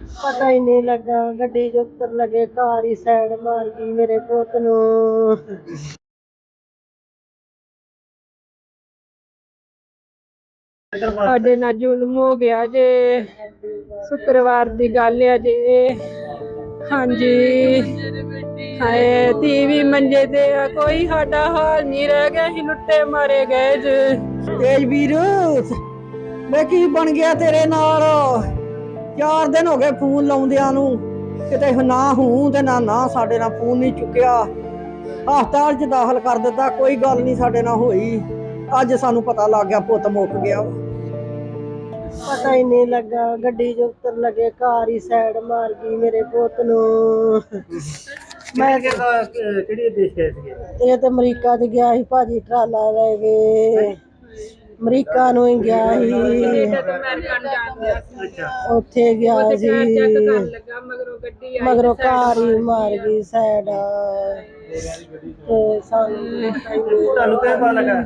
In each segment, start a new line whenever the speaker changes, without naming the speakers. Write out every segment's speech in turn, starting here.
ਪਤਾ ਹੀ ਨਹੀਂ ਲੱਗਾ ਗੱਡੀ ਚ ਉੱਤਰ ਲਗੇ ਕਾਰ ਹੀ ਸਾਈਡ ਮਾਰ ਗਈ ਮੇਰੇ ਪੁੱਤ ਨੂੰ। ਸਾਡੇ ਨਾਲ ਜ਼ੁਲਮ ਹੋ ਗਿਆ ਜੇ। ਸ਼ੁੱਕਰਵਾਰ ਦੀ ਗੱਲ ਆ ਜੇ। ਹਾਂਜੀ। ਹਾਏ ਟੀਵੀ ਮੰਜੇ ਤੇ ਆ, ਕੋਈ ਸਾਡਾ ਹਾਲ ਨਹੀਂ ਰਹਿ ਗਿਆ ਅਸੀਂ ਲੁੱਟੇ ਮਾਰੇ ਗਏ ਜੇ।
ਤੇਜ ਵੀਰ ਮੈਂ ਕੀ ਬਣ ਗਿਆ ਤੇਰੇ ਨਾਲ? ਚਾਰ ਦਿਨ ਹੋ ਗਏ ਫੋਨ ਲਾਉਂਦਿਆਂ ਨੂੰ। ਕਿਤੇ ਨਾ ਹੂੰ ਤੇ ਨਾ ਨਾ ਸਾਡੇ ਨਾਲ ਫੋਨ ਨਹੀਂ ਚੁੱਕਿਆ। ਹਸਪਤਾਲ 'ਚ ਦਾਖਲ ਕਰ ਦਿੱਤਾ ਕੋਈ ਗੱਲ ਨਹੀਂ ਸਾਡੇ ਨਾਲ ਹੋਈ। ਅੱਜ ਸਾਨੂੰ ਪਤਾ ਲੱਗ ਗਿਆ ਪੁੱਤ ਮੁੱਕ ਗਿਆ।
ਪਤਾ ਹੀ ਨਹੀਂ ਲੱਗਾ ਗੱਡੀ 'ਚ ਉੱਤਰ ਲਗੇ ਕਾਰ ਹੀ ਸਾਈਡ ਮਾਰ ਗਈ ਮੇਰੇ ਪੁੱਤ ਨੂੰ।
ਮੈਂ ਕਿਹੜਾ ਕਿਹੜੀ ਦੇਸ਼ ਗਏ ਸੀਗੇ?
ਇਹ ਤੇ ਅਮਰੀਕਾ 'ਚ ਗਿਆ ਸੀ ਭਾਜੀ ਟਰਾਲਾ ਲੈ ਕੇ। ਅਮਰੀਕਾ ਨੂੰ ਹੀ ਗਿਆ ਸੀ। ਉੱਥੇ ਗਿਆ ਸੀ। ਮਗਰੋਂ ਕਾਰ ਹੀ ਮਾਰ ਗਈ ਸਾਈਡ ਤੇ ਸਾਨੂੰ
ਤੁਹਾਨੂੰ ਕਿਵੇਂ ਪਤਾ ਲੱਗਾ?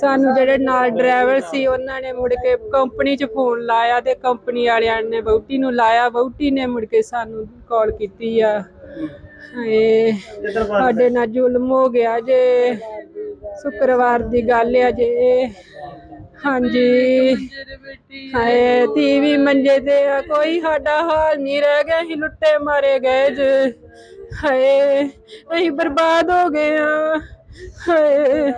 ਸਾਨੂੰ ਜਿਹੜੇ ਨਾਲ ਡਰਾਈਵਰ ਸੀ ਉਹਨਾਂ ਨੇ ਮੁੜ ਕੇ ਕੰਪਨੀ 'ਚ ਫੋਨ ਲਾਇਆ ਤੇ ਕੰਪਨੀ ਵਾਲਿਆਂ ਨੇ ਵਹੁਟੀ ਨੂੰ ਲਾਇਆ। ਵਹੁਟੀ ਨੇ ਮੁੜ ਕੇ ਸਾਨੂੰ ਕਾਲ ਕੀਤੀ ਆ। ਹਾਏ ਸਾਡੇ ਨਾਲ ਜ਼ੁਲਮ ਹੋ ਗਿਆ ਜੇ। ਸ਼ੁੱਕਰਵਾਰ ਦੀ ਗੱਲ ਆ ਜੇ। ਹਾਂਜੀ। ਹਾਏ ਟੀਵੀ ਮੰਜੇ ਤੇ ਆ ਕੋਈ, ਸਾਡਾ ਹਾਲ ਨਹੀਂ ਰਹਿ ਗਿਆ, ਅਸੀਂ ਲੁੱਟੇ ਮਾਰੇ ਗਏ ਜੇ। ਹਾਏ, ਅਸੀਂ ਬਰਬਾਦ ਹੋ ਗਏ ਆ। ਹਾਏ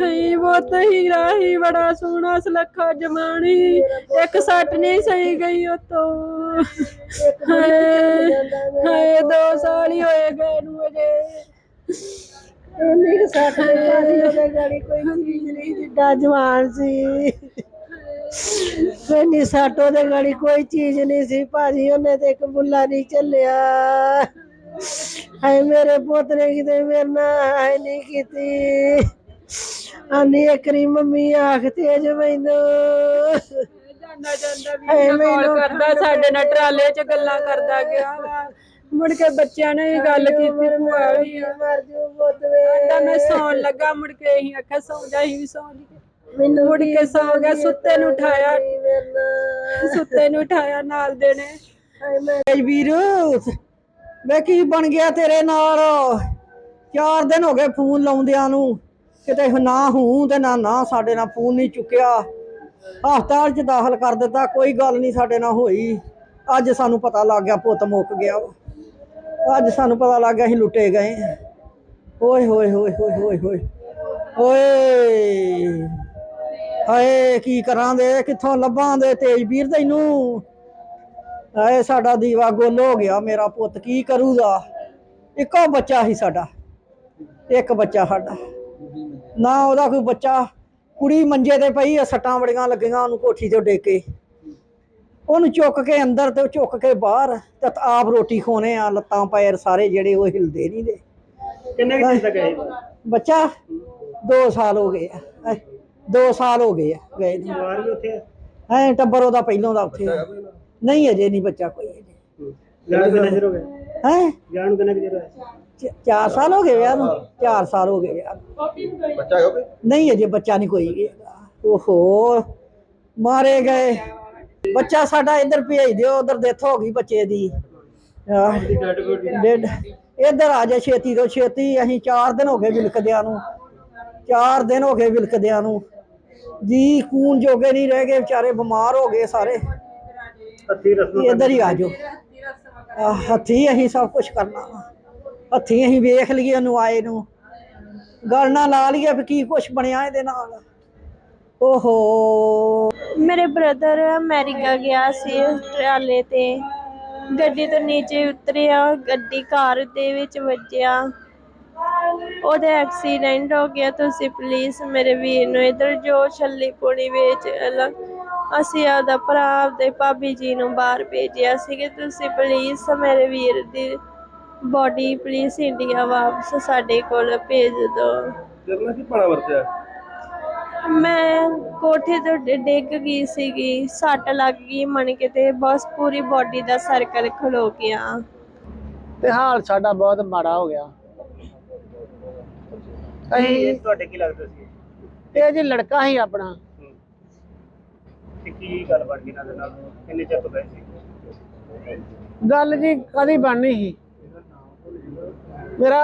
ਹਾਏ ਬਹੁਤ ਹੀਰਾ ਹੀ ਬੜਾ ਸੋਹਣਾ ਸੁਲੱਖਾ ਜਮਾਣੀ ਇੱਕ ਸੱਟ ਨਹੀਂ ਸਹੀ ਗਈ ਉਤੋਂ। ਹਾਏ ਹਾਏ, ਦੋ ਸਾਲ ਹੀ ਹੋਏ ਗਏ ਨੂੰ ਅਜੇ।
ਇੰਨੀ ਕੁ ਸੱਟ ਉਹਦੇ ਗਾੜੀ ਕੋਈ ਚੀਜ਼ ਨਹੀਂ ਜਿੱਡਾ ਜਵਾਨ ਸੀ। ਇੰਨੀ ਸੱਟ ਉਹਦੇ ਗਾੜੀ ਕੋਈ ਚੀਜ਼ ਨਹੀਂ ਸੀ ਭਾਜੀ ਉਹਨੇ ਤੇ ਇੱਕ ਬੁੱਲਾ ਨਹੀਂ ਚੱਲਿਆ। ਹਾਏ ਮੇਰੇ ਪੁੱਤ ਨੇ ਕਿਤੇ ਮੇਰੇ ਨਾਲ ਹਾਏ ਨਹੀਂ ਕੀਤੀ। ਆਨੀ ਇਕਰੀ ਮੰਮੀ ਆਖ ਤੇਜ ਮੈਨੂੰ।
ਜਾਂਦਾ ਜਾਂਦਾ ਵੀ ਕਾਲ ਕਰਦਾ ਸਾਡੇ ਨਾਲ ਟਰਾਲੇ 'ਚ ਗੱਲਾਂ ਕਰਦਾ ਗਿਆ। ਮੁੜ ਕੇ ਬੱਚਿਆਂ ਨੇ ਵੀ ਗੱਲ ਕੀਤੀ ਭੂਆ ਵੀ।
ਮਰ ਜੂ ਪੁੱਤ ਵੇ।
ਕਹਿੰਦਾ ਮੈਂ ਸੌਣ ਲੱਗਾ ਮੁੜ ਕੇ ਅਸੀਂ ਆਖਿਆ ਸੌਂ ਜਾ ਵੀ ਸੌਂ ਲਈਏ
ਮੈਨੂੰ
ਮੁੜ ਕੇ ਸੌਂ ਗਿਆ ਸੁੱਤੇ ਨੂੰ ਉਠਾਇਆ। ਸੁੱਤੇ ਨੂੰ ਉਠਾਇਆ ਨਾਲ ਦੇ ਨੇ।
ਹਾਏ
ਵੀਰ ਮੈਂ ਕੀ ਬਣ ਗਿਆ ਤੇਰੇ ਨਾਲ? ਚਾਰ ਦਿਨ ਹੋ ਗਏ ਫੋਨ ਲਾਉਂਦਿਆਂ ਨੂੰ। ਕਿਤੇ ਨਾ ਹੂੰ ਤੇ ਨਾ ਨਾ ਸਾਡੇ ਨਾਲ ਫੋਨ ਨਹੀਂ ਚੁੱਕਿਆ। ਹਸਪਤਾਲ 'ਚ ਦਾਖਲ ਕਰ ਦਿੱਤਾ ਕੋਈ ਗੱਲ ਨਹੀਂ ਸਾਡੇ ਨਾਲ ਹੋਈ। ਅੱਜ ਸਾਨੂੰ ਪਤਾ ਲੱਗ ਗਿਆ ਪੁੱਤ ਮੁੱਕ ਗਿਆ ਵਾ। ਅੱਜ ਸਾਨੂੰ ਪਤਾ ਲੱਗ ਗਿਆ ਅਸੀਂ ਲੁੱਟੇ ਗਏ ਓਏ, ਹੋਏ ਹੋਏ ਹੋਏ ਹੋਏ ਹੋਏ। ਓਏ। ਹਾਏ, ਕੀ ਕਰਾਂ ਦੇ? ਕਿੱਥੋਂ ਲੱਭਾਂ ਦੇ ਤੇਜਵੀਰ ਤੈਨੂੰ? ਹਾਏ, ਸਾਡਾ ਦੀਵਾ ਗੁੱਲ ਹੋ ਗਿਆ ਮੇਰਾ ਪੁੱਤ, ਕੀ ਕਰੂਗਾ? ਇੱਕੋ ਬੱਚਾ ਸੀ ਸਾਡਾ। ਇੱਕ ਬੱਚਾ ਸਾਡਾ। ਨਾ ਉਹਦਾ ਕੋਈ ਬੱਚਾ। ਕੁੜੀ ਮੰਜੇ ਤੇ ਪਈ ਆ, ਸੱਟਾਂ ਬੜੀਆਂ ਲੱਗੀਆਂ ਉਹਨੂੰ ਕੋਠੀ ਤੋਂ ਡੇਕੇ। ਉਹਨੂੰ ਚੁੱਕ ਕੇ ਅੰਦਰ ਤੇ ਚੁੱਕ ਕੇ ਬਾਹਰ ਤੇ ਆਪ ਰੋਟੀ ਖੋਨੇ ਆ ਲੱਤਾਂ ਪੈਰ ਸਾਰੇ ਜਿਹੜੇ ਉਹ ਹਿਲਦੇ ਨਹੀਂ ਦੇ
ਕਿੰਨੇ ਕੁ ਤੱਕ ਗਏ?
ਬੱਚਾ 2 ਸਾਲ ਹੋ ਗਏ ਆ। 2 ਸਾਲ ਹੋ ਗਏ ਆ ਗਏ ਨੂੰ।
ਵੀ ਉੱਥੇ ਹੈ
ਐ ਟੱਬਰ ਉਹਦਾ ਪਹਿਲੋਂ ਦਾ ਉੱਥੇ ਆ। ਨਹੀਂ ਅਜੇ ਨਹੀਂ ਬੱਚਾ ਕੋਈ ਅਜੇ।
ਜਾਣ ਕਿੰਨਾ ਚਿਰ ਹੋ ਗਿਆ
ਹੈ?
ਜਾਣ ਨੂੰ ਕਿੰਨਾ ਕੁ ਚਿਰ ਹੋਇਆ?
ਚਾਰ ਸਾਲ ਹੋ ਗਏ ਵਿਆਹ ਨੂੰ। 4 ਸਾਲ ਹੋ ਗਏ ਵਿਆਹ ਨੂੰ।
ਬੱਚਾ ਹੋ ਗਿਆ
ਨਹੀਂ ਅਜੇ ਬੱਚਾ ਨਹੀਂ ਕੋਈ ਵੀ ਹੈਗਾ। ਓਹੋ ਮਾਰੇ ਗਏ। ਬੱਚਾ ਸਾਡਾ ਇੱਧਰ ਭੇਜ ਦਿਓ ਉਧਰ ਡੈਥ ਹੋ ਗਈ ਬੱਚੇ ਦੀ। ਆਹ, ਡੈਡ ਇੱਧਰ ਆ ਜਾ ਛੇਤੀ ਤੋਂ ਛੇਤੀ ਅਸੀਂ 4 ਦਿਨ ਹੋ ਗਏ ਵਿਲਕਦਿਆਂ ਨੂੰ। 4 ਦਿਨ ਹੋ ਗਏ ਵਿਲਕਦਿਆਂ ਨੂੰ। ਜੀ ਖੂਨ ਜੋਗੇ ਨਹੀਂ ਰਹਿ ਗਏ ਵਿਚਾਰੇ ਬਿਮਾਰ ਹੋ ਗਏ ਸਾਰੇ।
ਰਸਮ
ਇੱਧਰ ਹੀ ਆ ਜਾਓ। ਆਹ, ਹੱਥੀਂ ਅਸੀਂ ਸਭ ਕੁਝ ਕਰਨਾ ਵਾ। ਹੱਥੀਂ ਅਸੀਂ ਵੇਖ ਲਈਏ ਉਹਨੂੰ ਆਏ ਨੂੰ। ਗੱਲ ਨਾ ਲਾ ਲਈਏ ਵੀ ਕੀ ਕੁਝ ਬਣਿਆ ਇਹਦੇ ਨਾਲ। ਓਹੋ।
ਮੇਰੇ ਬ੍ਰਦਰ ਅਮਰੀਕਾ ਗਿਆ ਸੀ ਟਰਾਲੇ ਤੇ। ਗੱਡੀ ਤੋਂ ਨੀਚੇ ਉਤਰਿਆ, ਗੱਡੀ ਕਾਰ ਦੇ ਵਿੱਚ ਵੱਜਿਆ। ਉਹਦਾ ਐਕਸੀਡੈਂਟ ਹੋ ਗਿਆ, ਤੁਸੀਂ ਪਲੀਜ਼ ਮੇਰੇ ਵੀਰ ਨੂੰ ਇਧਰ ਜੋ ਛੱਲੀ ਪੁਣੀ ਵਿੱਚ ਅਸੀਂ ਆਪਦਾ ਭਰਾ ਆਪਦੇ ਭਾਬੀ ਜੀ ਨੂੰ ਬਾਹਰ ਭੇਜਿਆ ਸੀ ਕਿ ਤੁਸੀਂ ਪਲੀਜ਼ ਮੇਰੇ ਵੀਰ ਦੀ ਬੋਡੀ ਪਲੀਜ਼ ਇੰਡੀਆ ਵਾਪਸ ਸਾਡੇ ਕੋਲ ਭੇਜ ਦਿਓ।
ਜਰਨਾ ਕੀ ਪਾਣਾ ਵਰਤਿਆ?
ਮੈਂ ਕੋਠੇ ਤੋਂ ਡਿ- ਡਿੱਗ ਗਈ ਸੀਗੀ ਸੱਟ ਲੱਗ ਗਈ ਮਣ ਕੇ ਤੇ ਬਸ ਪੂਰੀ ਬਾਡੀ ਦਾ ਸਰਕਲ ਖਲੋ ਗਿਆ
ਤੇ ਹਾਲ ਸਾਡਾ ਬਹੁਤ ਮਾੜਾ ਹੋ ਗਿਆ
ਇਹ ਤੁਹਾਡੇ ਕੀ ਲੱਗਦਾ ਸੀ
ਇਹ ਜੀ ਲੜਕਾ ਹੀ ਆਪਣਾ
ਤੇ ਕੀ ਗੱਲ ਬਣ ਗਈ ਇਹਨਾਂ ਦੇ ਨਾਲ ਕਿੰਨੇ ਚਿਰ ਤੋਂ ਗਏ ਸੀ
ਗੱਲ ਜੀ ਕਦੀ ਬਣਨੀ ਸੀ ਮੇਰਾ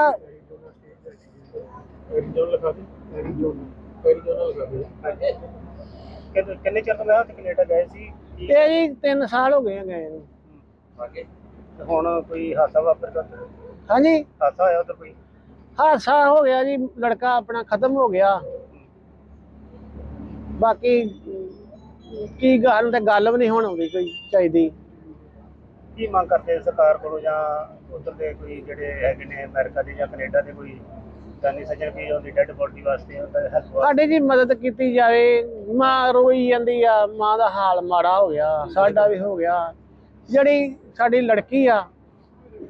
ਕਿੰਨੇ ਕਿੰਨੇ ਚਿਰ ਤੋਂ ਮੈਂ ਉੱਥੇ ਕੈਨੇਡਾ ਗਏ ਸੀ? ਕੀ
ਇਹ ਜੀ 3 ਸਾਲ ਹੋ ਗਏ ਆ ਗਏ ਨੂੰ।
ਤੇ ਹੁਣ ਕੋਈ ਹਾਦਸਾ ਵਾਪਰ ਗਿਆ
ਹਾਂਜੀ।
ਹਾਦਸਾ ਹੋਇਆ ਉਧਰ ਕੋਈ?
ਹਾਦਸਾ ਹੋ ਗਿਆ ਜੀ ਲੜਕਾ ਆਪਣਾ ਖਤਮ ਹੋ ਗਿਆ। ਬਾਕੀ ਕੀ ਗੱਲ ਤੇ ਗੱਲ ਵੀ ਨਹੀਂ ਹੁਣ ਆਉਂਦੀ ਕੋਈ ਚਾਹੀਦੀ।
ਕੀ ਮੰਗ ਕਰਦੇ ਸਰਕਾਰ ਕੋਲੋਂ ਜਾਂ ਉਧਰ ਦੇ ਕੋਈ ਜਿਹੜੇ ਹੈਗੇ ਨੇ ਅਮਰੀਕਾ ਦੇ ਜਾਂ ਕੈਨੇਡਾ ਦੇ ਕੋਈ? ਜਾਨੀ ਸੱਜਣ ਵੀ ਉਹਦੀ ਡੈੱਡ ਬੋਡੀ ਵਾਸਤੇ ਉਹਦਾ ਹੈਲਪ
ਸਾਡੀ ਜੀ ਮਦਦ ਕੀਤੀ ਜਾਵੇ, ਮਾਂ ਰੋਈ ਜਾਂਦੀ ਆ, ਮਾਂ ਦਾ ਹਾਲ ਮਾੜਾ ਹੋ ਗਿਆ, ਸਾਡਾ ਵੀ ਹੋ ਗਿਆ। ਜਿਹੜੀ ਸਾਡੀ ਲੜਕੀ ਆ,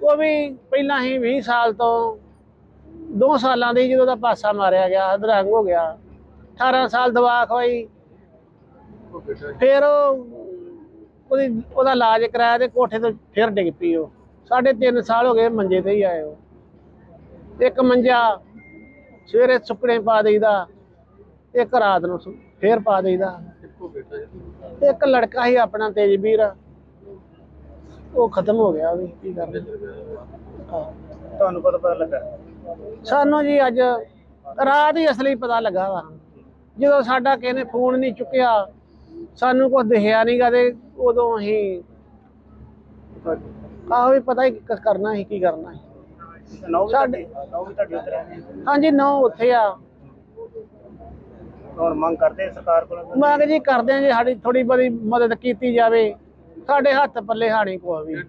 ਉਹ ਵੀ ਪਹਿਲਾਂ ਹੀ 20 ਸਾਲ ਤੋਂ 2 ਸਾਲਾਂ ਦੀ ਜਦੋਂ ਦਾ ਪਾਸਾ ਮਾਰਿਆ ਗਿਆ, ਅਧਰੰਗ ਹੋ ਗਿਆ 18 ਸਾਲ ਦਵਾ ਖਵਾਈ ਫਿਰ ਉਹ ਉਹਦੀ, ਉਹਦਾ ਇਲਾਜ ਕਰਾਇਆ ਤੇ ਕੋਠੇ ਤੋਂ ਫਿਰ ਡਿੱਗ ਪਈ ਉਹ। ਸਾਢੇ 3 ਸਾਲ ਹੋ ਗਏ ਮੰਜੇ ਤੇ ਹੀ ਆਏ ਉਹ। ਇੱਕ ਮੰਜਾ ਸਵੇਰੇ ਸੁੱਕਣੇ ਪਾ ਦੇਈਦਾ ਇੱਕ ਰਾਤ ਨੂੰ ਫੇਰ ਪਾ ਦੇਈਦਾ। ਇੱਕ ਲੜਕਾ ਸੀ ਆਪਣਾ ਤੇਜਵੀਰ। ਉਹ ਖਤਮ ਹੋ ਗਿਆ ਵੀ ਕੀ ਕਰਦੇ ਹਾਂ।
ਤੁਹਾਨੂੰ ਕਦੋਂ ਪਤਾ ਲੱਗਾ?
ਸਾਨੂੰ ਜੀ ਅੱਜ ਰਾਤ ਹੀ ਅਸਲੀ ਪਤਾ ਲੱਗਾ ਵਾ। ਜਦੋਂ ਸਾਡਾ ਕਿਸੇ ਨੇ ਫੋਨ ਨਹੀਂ ਚੁੱਕਿਆ ਸਾਨੂੰ ਕੁਝ ਦਿਖਿਆ ਨਹੀਂਗਾ ਤੇ ਉਦੋਂ ਅਸੀਂ ਆਹੋ ਵੀ ਪਤਾ ਹੀ ਕਰਨਾ ਸੀ ਕੀ ਕਰਨਾ ਸੀ।
ਨੌ ਵੀ
ਸਾਡੇ-
ਤੁਹਾਡੀ ਨੌ ਵੀ ਤੁਹਾਡੀ ਉੱਧਰ ਹੈ।
ਹਾਂਜੀ ਨੌ ਉੱਥੇ ਆ।
ਹੁਣ ਮੰਗ ਕਰਦੇ ਸਰਕਾਰ ਕੋਲੋਂ?
ਮੰਗ ਜੀ ਕਰਦੇ ਆ ਜੀ ਸਾਡੀ ਥੋੜੀ ਬੜੀ ਮਦਦ ਕੀਤੀ ਜਾਵੇ। ਸਾਡੇ ਹੱਥ ਪੱਲੇ ਹਾਣੀ ਕੋਈ ਵੀ।